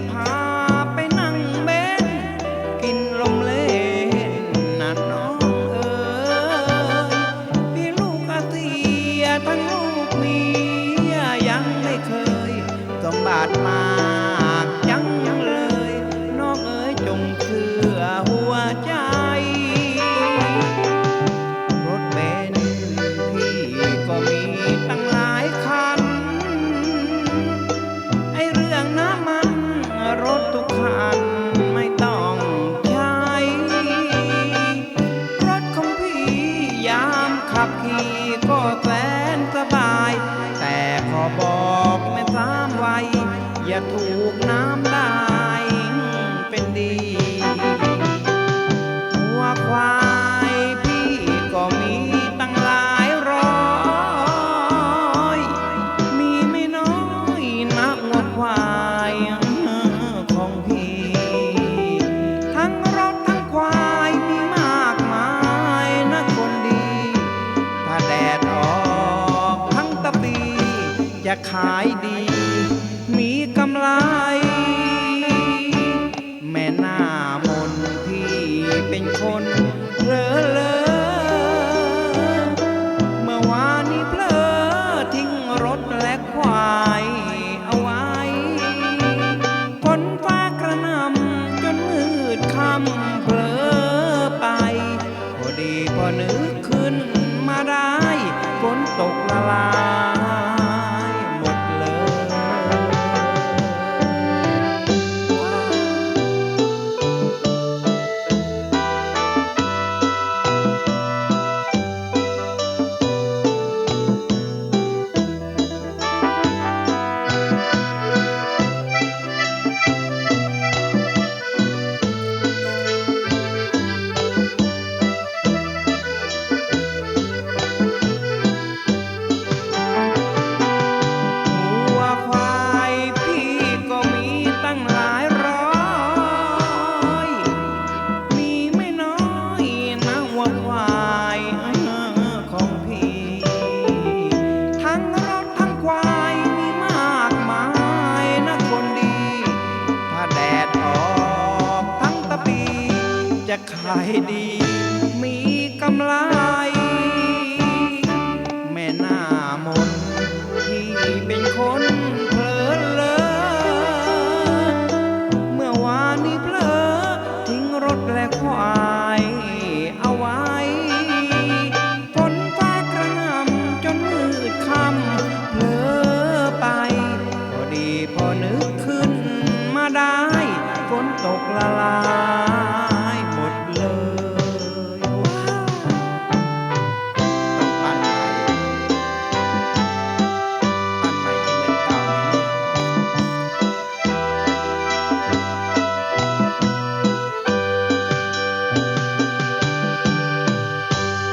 จะพาไปนั่งเบนกินลมเล่นนะน้องเอ๋ยพี่ลูกอาเตียทั้งลูกเมียยังไม่เคยสมบัติมา สามไวยอย่าถูกน้ำได้เจะขายดี มีกำไร แม่หน้ามนพี่เป็นคนเลอเลอเมื่อวานนี้เพลอทิ้งรถและควายเอาไว้ฝนฟ้ากระหนำจนมืดค่ำเผลอไป พอดีพอนึกขึ้นมาได้ฝนตกละลาย จะขายดี มีกำไร แม่น้ามนที่เป็นคนเพลินเลอเมื่อวานนี้เพลอทิ้งรถและควายเอาไว้ฝนฟ้ากระหน่ำจนมืดค่ำเพลอไป พอดีพอนึกขึ้นมาได้ฝนตกละลาย